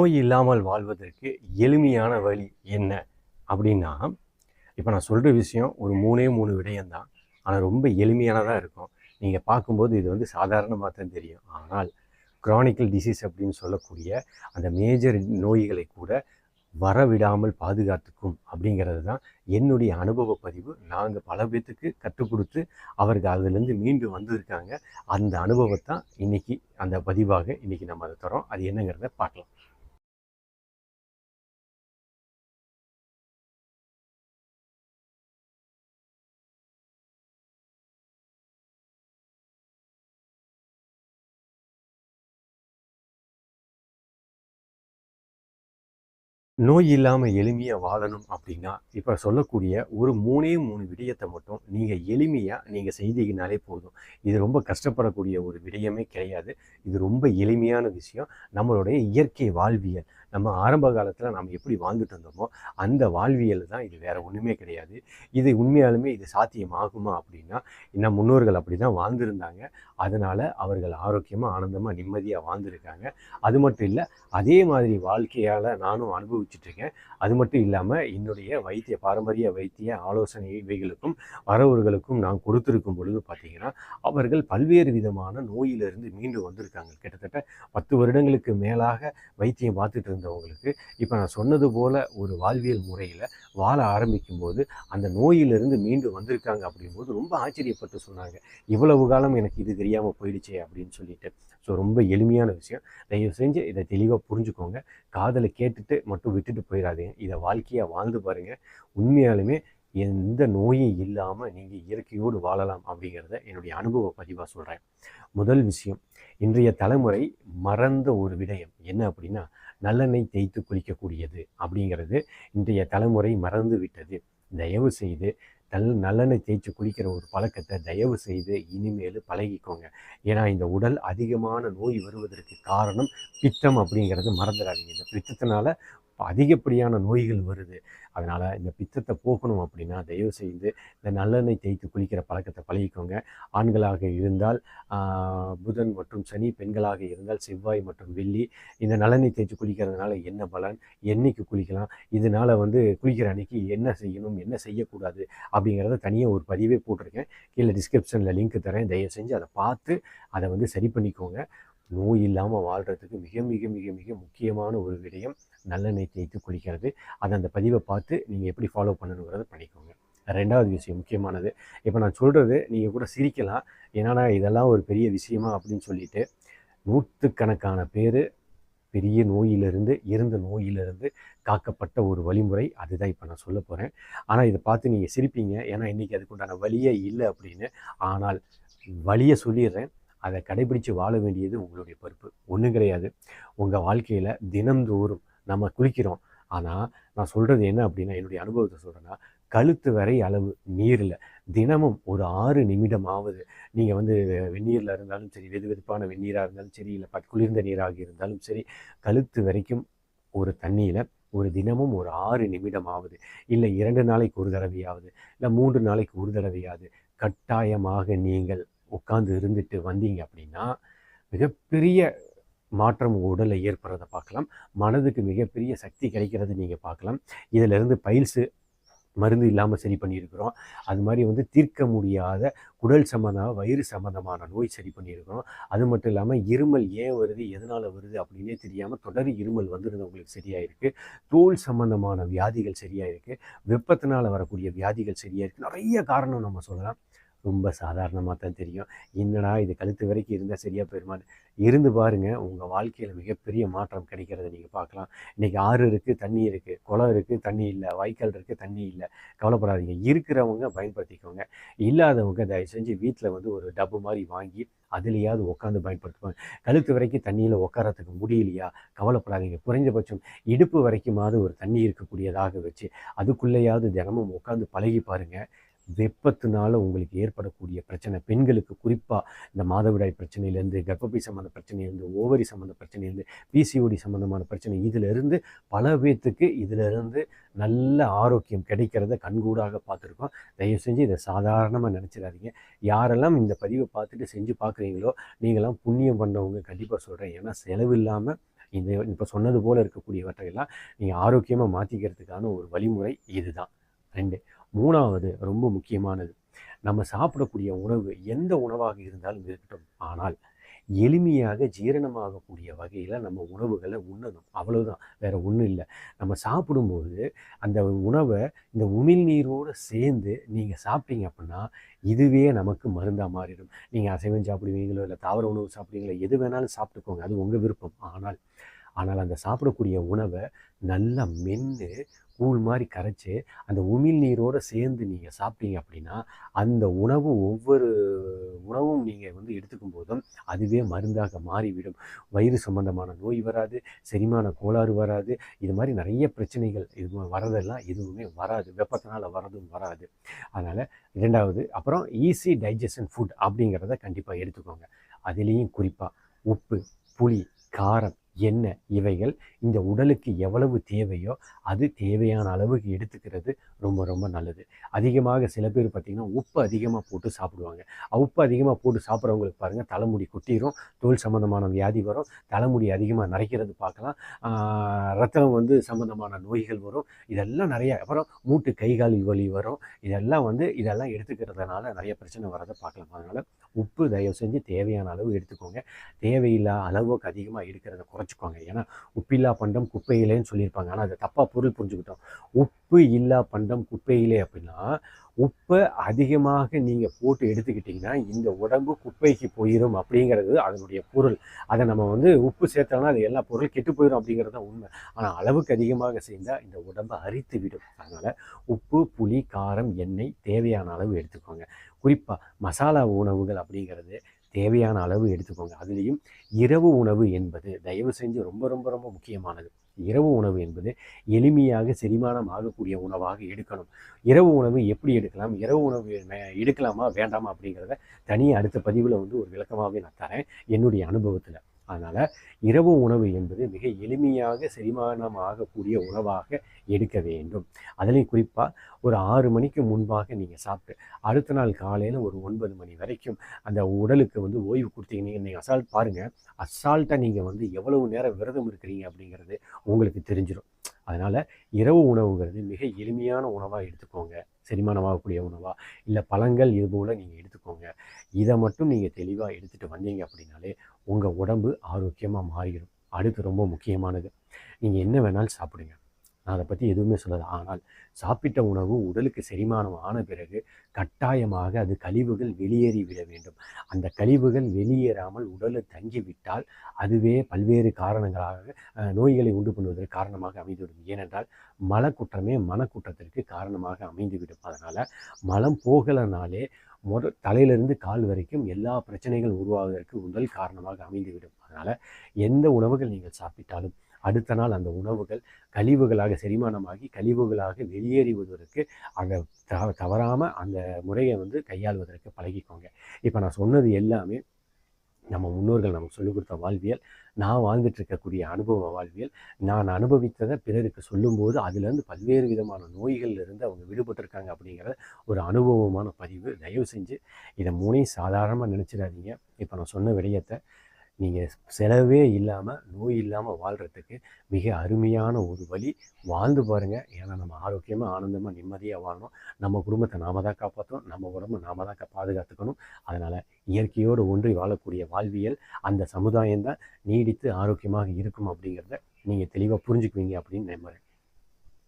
நோய் இல்லாமல் வாழ்வதற்கு எளிமையான வழி என்ன அப்படின்னா இப்போ நான் சொல்கிற விஷயம் ஒரு மூணே மூணு விடயம்தான். ஆனால் ரொம்ப எளிமையானதாக இருக்கும். நீங்கள் பார்க்கும்போது இது வந்து சாதாரணமாக தான் தெரியும். ஆனால் க்ரானிக்கல் டிசீஸ் அப்படின்னு சொல்லக்கூடிய அந்த மேஜர் நோய்களை கூட வரவிடாமல் பாதுகாத்துக்கும் அப்படிங்கிறது தான் என்னுடைய அனுபவ பதிவு. நாங்கள் பல பேர்த்துக்கு கற்றுக் கொடுத்து அவர்கள் அதுலேருந்து மீண்டு வந்திருக்காங்க. அந்த அனுபவத்தான் இன்னைக்கு அந்த பதிவாக இன்றைக்கி நம்ம அதை தரோம் அது என்னங்கிறத பார்க்கலாம். நோய் இல்லாமல் எளிமையாக வாழணும் அப்படின்னா இப்போ சொல்லக்கூடிய ஒரு மூணே மூணு விடயத்தை மட்டும் நீங்கள் எளிமையாக நீங்கள் செய்தீங்கனாலே போதும். இது ரொம்ப கஷ்டப்படக்கூடிய ஒரு விடயமே கிடையாது. இது ரொம்ப எளிமையான விஷயம். நம்மளுடைய இயற்கை வாழ்வியல். நம்ம ஆரம்ப காலத்தில் நம்ம எப்படி வாழ்ந்துட்டு இருந்தோமோ அந்த வாழ்வியல் தான் இது வேறு ஒன்றுமே கிடையாது. இது உண்மையாலுமே இது சாத்தியமாகுமா அப்படின்னா இன்னும் முன்னோர்கள் அப்படி தான் வாழ்ந்திருந்தாங்க. அதனால் அவர்கள் ஆரோக்கியமாக ஆனந்தமாக நிம்மதியாக வாழ்ந்திருக்காங்க. அது மட்டும் இல்லை அதே மாதிரி வாழ்க்கையால் நானும் அனுபவிச்சுட்ருக்கேன் அது மட்டும் இல்லாமல் என்னுடைய வைத்திய பாரம்பரிய வைத்திய ஆலோசனை இவைகளுக்கும் வரவர்களுக்கும் நான் கொடுத்துருக்கும் பொழுது பார்த்தீங்கன்னா அவர்கள் பல்வேறு விதமான நோயிலிருந்து மீண்டு வந்திருக்காங்க. கிட்டத்தட்ட பத்து வருடங்களுக்கு மேலாக வைத்தியம் பார்த்துட்டு இருந்தவங்களுக்கு இப்போ நான் சொன்னது போல் ஒரு வாழ்வியல் முறையில் வாழ ஆரம்பிக்கும் போது அந்த நோயிலிருந்து மீண்டு வந்திருக்காங்க அப்படிங்கும்போது ரொம்ப ஆச்சரியப்பட்டு சொன்னாங்க. இவ்வளவு காலம் எனக்கு இது தெரியாமல் போயிடுச்சே அப்படின்னு சொல்லிட்டு. ஸோ ரொம்ப எளிமையான விஷயம். தயவு செஞ்சு இதை தெளிவாக புரிஞ்சுக்கோங்க. காதலை கேட்டுட்டு மட்டும் விட்டுட்டு போயிடாதீங்க இதை வாழ்க்கையாக வாழ்ந்து பாருங்கள் உண்மையாலுமே எந்த நோயும் இல்லாமல் நீங்கள் இயற்கையோடு வாழலாம் அப்படிங்கிறத என்னுடைய அனுபவ பதிவாக சொல்கிறேன் முதல் விஷயம் இன்றைய தலைமுறை மறந்த ஒரு விடயம் என்ன அப்படின்னா நல்லெண்ணெய் தேய்த்து குளிக்கக்கூடியது அப்படிங்கிறது. இன்றைய தலைமுறை மறந்து விட்டது. தயவு செய்து நல் நல்லெண்ணெய் தேய்ச்சி குளிக்கிற ஒரு பழக்கத்தை தயவு செய்து இனிமேல் பழகிக்கோங்க. ஏன்னா இந்த உடல் அதிகமான நோய் வருவதற்கு காரணம் பித்தம் அப்படிங்கிறது. மறந்துடாதீங்க. இந்த பித்தத்தினால அதிகப்படியான நோய்கள் வருது. அதனால் இந்த பித்தத்தை போக்கணும் அப்படின்னா தயவு செய்து இந்த நல்லெண்ணெய் தேய்த்து குளிக்கிற பழக்கத்தை பழகிக்கோங்க. ஆண்களாக இருந்தால் புதன் மற்றும் சனி பெண்களாக இருந்தால் செவ்வாய் மற்றும் வெள்ளி இந்த நல்லெண்ணெய் தேய்ச்சி குளிக்கிறதுனால என்ன பலன்? என்னைக்கு குளிக்கலாம்? இதனால் வந்து குளிக்கிற அன்னைக்கு என்ன செய்யணும்? என்ன செய்யக்கூடாது? அப்படிங்கிறத தனியாக ஒரு பதிவே போட்டிருக்கேன். கீழே டிஸ்கிரிப்ஷனில் லிங்க் தரேன். தயவு செஞ்சு அதை பார்த்து அதை வந்து சரி பண்ணிக்கோங்க. நோய் இல்லாமல் வாழ்கிறதுக்கு மிக மிக மிக மிக முக்கியமான ஒரு விடயம் நல்லெண்ணெய் தேய்த்து குளிக்கிறது. அதை அந்த பதிவை பார்த்து நீங்கள் எப்படி ஃபாலோ பண்ணணுங்கிறத பண்ணிக்கோங்க. ரெண்டாவது விஷயம் முக்கியமானது. இப்போ நான் சொல்கிறது நீங்கள் கூட சிரிக்கலாம். என்னடா இதெல்லாம் ஒரு பெரிய விஷயமா அப்படின்னு சொல்லிட்டு நூற்றுக்கணக்கான பேர் பெரிய நோயிலிருந்து இருந்த நோயிலிருந்து காக்கப்பட்ட ஒரு வழிமுறை. அதுதான் இப்போ நான் சொல்ல போகிறேன் ஆனால் இதை பார்த்து நீங்கள் சிரிப்பீங்க. ஏன்னா இன்றைக்கி அதுக்குண்டான வழியே இல்லை அப்படின்னு. ஆனால் வழியை சொல்லிடுறேன். அதை கடைபிடித்து வாழ வேண்டியது உங்களுடைய பொறுப்பு. ஒன்றும் கிடையாது. உங்கள் வாழ்க்கையில் தினந்தோறும் நம்ம குளிக்கிறோம். ஆனால் நான் சொல்கிறது என்ன அப்படின்னா என்னுடைய அனுபவத்தை சொல்கிறேன்னா கழுத்து வரை அளவு நீரில். தினமும் ஒரு ஆறு நிமிடமாவது நீங்கள் வந்து வெந்நீரில் இருந்தாலும் சரி வெது வெதுப்பான வெந்நீராக இருந்தாலும் சரி இல்லை பட் குளிர்ந்த நீராக இருந்தாலும் சரி கழுத்து வரைக்கும் ஒரு தண்ணியில் ஒரு தினமும் ஒரு ஆறு நிமிடமாவது இல்லை இரண்டு நாளைக்கு ஒரு தடவையாவது இல்லை மூன்று நாளைக்கு ஒரு தடவையாவது கட்டாயமாக நீங்கள் உட்காந்து இருந்துட்டு வந்தீங்க அப்படின்னா மிகப்பெரிய மாற்றம் உடலை உடலில் ஏற்படுறதை பார்க்கலாம். மனதுக்கு மிகப்பெரிய சக்தி கிடைக்கிறது நீங்கள் பார்க்கலாம். இதிலிருந்து பயில்ஸு மருந்து இல்லாமல் சரி பண்ணியிருக்கிறோம். அது மாதிரி வந்து தீர்க்க முடியாத குடல் சம்மந்தமாக வயிறு சம்மந்தமான நோய் சரி பண்ணியிருக்கிறோம். அது மட்டும் இல்லாமல் இருமல் ஏன் வருது எதனால் வருது அப்படின்னே தெரியாமல் தொடர் இருமல் வந்துருந்தவங்களுக்கு சரியாயிருக்கு. தோல் சம்மந்தமான வியாதிகள் சரியாயிருக்கு. வெப்பத்தினால் வரக்கூடிய வியாதிகள் சரியாயிருக்கு. நிறைய காரணம் நம்ம சொல்லலாம். ரொம்ப சாதாரணமாக தான் தெரியும். என்னடா இது கழுத்து வரைக்கும் இருந்தால் சரியாக போயிருமான்னு. இருந்து பாருங்கள் உங்கள் வாழ்க்கையில் மிகப்பெரிய மாற்றம் கிடைக்கிறத நீங்கள் பார்க்கலாம். இன்றைக்கி ஆறு இருக்குது தண்ணி இருக்குது குளம் இருக்குது தண்ணி இல்லை வாய்க்கால் இருக்குது தண்ணி இல்லை. கவலைப்படாதீங்க. இருக்கிறவங்க பயன்படுத்திக்கோங்க. இல்லாதவங்க தயவு செஞ்சு வீட்டில் வந்து ஒரு டப்பு மாதிரி வாங்கி அதுலேயாவது உட்காந்து பயன்படுத்துவாங்க கழுத்து வரைக்கும் தண்ணியில் உட்காரத்துக்கு முடியலையா? கவலைப்படாதீங்க. குறைஞ்சபட்சம் இடுப்பு வரைக்குமாவது ஒரு தண்ணி இருக்கக்கூடியதாக வச்சு அதுக்குள்ளேயாவது தினமும் உட்காந்து பழகி பாருங்கள் வெப்பத்தினால உங்களுக்கு ஏற்படக்கூடிய பிரச்சனை. பெண்களுக்கு குறிப்பாக இந்த மாதவிடாய் பிரச்சனையிலேருந்து கர்ப்பப்பை சம்மந்த பிரச்சனையிலேருந்து ஓவரி சம்மந்த பிரச்சனையிலேருந்து பிசிஓடி சம்மந்தமான பிரச்சனை இதிலிருந்து பல பேர்த்துக்கு இதிலிருந்து நல்ல ஆரோக்கியம் கிடைக்கிறத கண்கூடாக பார்த்துருக்கோம். தயவு செஞ்சு இதை சாதாரணமாக நினச்சிடாதீங்க. யாரெல்லாம் இந்த பதிவை பார்த்துட்டு செஞ்சு பார்க்குறீங்களோ நீங்களாம் புண்ணியம் பண்ணவங்க கண்டிப்பாக சொல்கிறேன் ஏன்னா செலவு இல்லாமல் இந்த இப்போ சொன்னது போல் இருக்கக்கூடியவற்றையெல்லாம் நீங்கள் ஆரோக்கியமாக மாற்றிக்கிறதுக்கான ஒரு வழிமுறை இதுதான். ரெண்டு மூணாவது ரொம்ப முக்கியமானது. நம்ம சாப்பிடக்கூடிய உணவு எந்த உணவாக இருந்தாலும் இருக்கட்டும். ஆனால் எளிமையாக ஜீரணமாகக்கூடிய வகையில் நம்ம உணவுகளை உண்ணணும். அவ்வளவுதான். வேற ஒன்றும் இல்லை. நம்ம சாப்பிடும்போது அந்த உணவை இந்த உமிழ்நீரோடு சேர்ந்து நீங்கள் சாப்பிட்டீங்க அப்படின்னா இதுவே நமக்கு மருந்தாக மாறிடும். நீங்கள் அசைவம் சாப்பிடுவீங்களோ இல்லை தாவர உணவு சாப்பிடுவீங்களோ எது வேணாலும் சாப்பிட்டுக்கோங்க. அது உங்கள் விருப்பம். ஆனால் ஆனால் அந்த சாப்பிடக்கூடிய உணவை நல்லா மென்று கூழ் மாதிரி கரைச்சி அந்த உமிழ் நீரோடு சேர்ந்து நீங்கள் சாப்பிட்டீங்க அப்படின்னா அந்த உணவு ஒவ்வொரு உணவும் நீங்கள் வந்து எடுத்துக்கும் போதும் அதுவே மருந்தாக மாறிவிடும். வயிறு சம்பந்தமான நோய் வராது செரிமான கோளாறு வராது இது மாதிரி நிறைய பிரச்சனைகள் இது வரதெல்லாம் எதுவுமே வராது. வெப்பத்தினால் வரதும் வராது. அதனால் இரண்டாவது அப்புறம் ஈஸி டைஜஷன் ஃபுட் அப்படிங்கிறத கண்டிப்பாக எடுத்துக்கோங்க. அதுலேயும் குறிப்பாக உப்பு புளி காரம் என்ன இவைகள்? இந்த உடலுக்கு எவ்வளவு தேவையோ அது தேவையான அளவுக்கு எடுத்துக்கிறது ரொம்ப ரொம்ப நல்லது. அதிகமாக சில பேர் பார்த்திங்கன்னா உப்பு அதிகமாக போட்டு சாப்பிடுவாங்க. உப்பு அதிகமாக போட்டு சாப்பிட்றவங்களுக்கு பாருங்கள் தலைமுடி கொட்டிடும் தோல் சம்மந்தமான வியாதி வரும் தலைமுடி அதிகமாக நரைக்கிறது பார்க்கலாம். ரத்தம் வந்து சம்மந்தமான நோய்கள் வரும் இதெல்லாம் நிறைய. அப்புறம் மூட்டு கை கால் வலி வரும் இதெல்லாம் வந்து இதெல்லாம் எடுத்துக்கிறதுனால நிறைய பிரச்சனை வரதை பார்க்கலாம். அதனால் உப்பு தயவு செஞ்சு தேவையான அளவு எடுத்துக்கோங்க. தேவையில்லா அளவுக்கு அதிகமாக எடுக்கிறத குறைச்சிக்கோங்க ஏன்னா உப்பில்லா பண்டம் குப்பையிலேன்னு சொல்லியிருப்பாங்க. ஆனால் அதை தப்பாக பொருள் புரிஞ்சுக்கிட்டோம். உப்பு இல்லா பண்டம் குப்பையிலே அப்படின்னா உப்பை அதிகமாக நீங்கள் போட்டு எடுத்துக்கிட்டிங்கன்னா இந்த உடம்பு குப்பைக்கு போயிடும் அப்படிங்கிறது அதனுடைய பொருள். அதை நம்ம வந்து உப்பு சேர்த்தோம்னா அது எல்லா பொருள் கெட்டு போயிடும் அப்படிங்கிறது தான் உண்மை. ஆனால் அளவுக்கு அதிகமாக செய்தால் இந்த உடம்பை அரித்து விடும். அதனால் உப்பு புளி காரம் எண்ணெய் தேவையான அளவு எடுத்துக்கோங்க. குறிப்பாக மசாலா உணவுகள் அப்படிங்கிறது தேவையான அளவு எடுத்துக்கோங்க. அதுலேயும் இரவு உணவு என்பது தயவு செஞ்சு ரொம்ப ரொம்ப ரொம்ப முக்கியமானது. இரவு உணவு என்பது எளிமையாக செரிமானம் ஆகக்கூடிய உணவாக எடுக்கணும். இரவு உணவு எப்படி எடுக்கலாம்? இரவு உணவு எடுக்கலாமா? வேண்டாமா? அப்படிங்கிறத தனியாக அடுத்த பதிவில் வந்து ஒரு விளக்கமாகவே நான் தரேன். என்னுடைய அனுபவத்தில். அதனால் இரவு உணவு என்பது மிக எளிமையாக செரிமானம் ஆகக்கூடிய உணவாக எடுக்க வேண்டும். அதுலேயும் குறிப்பாக ஒரு ஆறு மணிக்கு முன்பாக நீங்கள் சாப்பிட்டு அடுத்த நாள் காலையில் ஒரு ஒன்பது மணி வரைக்கும் அந்த உடலுக்கு வந்து ஓய்வு கொடுத்தீங்க நீங்கள் அசால்ட் பாருங்கள் அசால்ட்டாக நீங்கள் வந்து எவ்வளவு நேரம் விரதம் இருக்கிறீங்க அப்படிங்கிறது உங்களுக்கு தெரிஞ்சிடும் அதனால் இரவு உணவுங்கிறது மிக எளிமையான உணவாக எடுத்துக்கோங்க. செரிமானமாகக்கூடிய உணவாக இல்லை பழங்கள் இது போல் நீங்கள் எடுத்துக்கோங்க. இதை மட்டும் நீங்கள் தெளிவாக எடுத்துகிட்டு வந்தீங்க அப்படின்னாலே உங்கள் உடம்பு ஆரோக்கியமாக மாறிடும். அடுத்து ரொம்ப முக்கியமானது. நீங்கள் என்ன வேணாலும் சாப்பிடுங்க. நான் அதை பற்றி எதுவுமே சொல்லலை. ஆனால் சாப்பிட்ட உணவு உடலுக்கு செரிமானம் ஆன பிறகு கட்டாயமாக அது கழிவுகள் வெளியேறிவிட வேண்டும். அந்த கழிவுகள் வெளியேறாமல் உடலில் தங்கிவிட்டால் அதுவே பல்வேறு காரணங்களாக நோய்களை உண்டு பண்ணுவதற்கு காரணமாக அமைந்துவிடும். ஏனென்றால் மலக்குற்றமே மனக்குற்றத்திற்கு காரணமாக அமைந்துவிடும். அதனால் மலம் போகலனாலே முத தலையிலிருந்து கால் வரைக்கும் எல்லா பிரச்சனைகள் உருவாவதற்கு முதல் காரணமாக அமைந்துவிடும். அதனால் எந்த உணவுகள் நீங்கள் சாப்பிட்டாலும் அடுத்த நாள் அந்த உணவுகள் கழிவுகளாக செரிமானமாகி கழிவுகளாக வெளியேறிவதற்கு அந்த தவறாமல் அந்த முறையை வந்து கையாள்வதற்கு பழகிக்கோங்க. இப்போ நான் சொன்னது எல்லாமே நம்ம முன்னோர்கள் நமக்கு சொல்லிக் கொடுத்த வாழ்வியல். நான் வாழ்ந்துட்டு இருக்கக்கூடிய அனுபவ வாழ்வியல். நான் அனுபவித்ததை பிறருக்கு சொல்லும்போது அதுலேருந்து பல்வேறு விதமான நோய்கள்லேருந்து அவங்க விடுபட்டிருக்காங்க அப்படிங்கிற ஒரு அனுபவமான பதிவு. தயவு செஞ்சு இதை மூணையும் சாதாரணமாக நினச்சிடாதீங்க. இப்போ நான் சொன்ன விடயத்தை நீங்கள் செலவே இல்லாமல் நோய் இல்லாமல் வாழ்கிறதுக்கு மிக அருமையான ஒரு வழி. வாழ்ந்து பாருங்கள் ஏன்னா நம்ம ஆரோக்கியமாக ஆனந்தமாக நிம்மதியாக வாழணும். நம்ம குடும்பத்தை நாம தான் காப்பாற்றணும் நம்ம உடம்பு நாம தான் பாதுகாத்துக்கணும். அதனால் இயற்கையோடு ஒன்றி வாழக்கூடிய வாழ்வியல் அந்த சமுதாயம் தான் நீடித்து ஆரோக்கியமாக இருக்கும் அப்படிங்கிறத நீங்கள் தெளிவாக புரிஞ்சுக்குவீங்க அப்படின்னு நம்புகிறேன்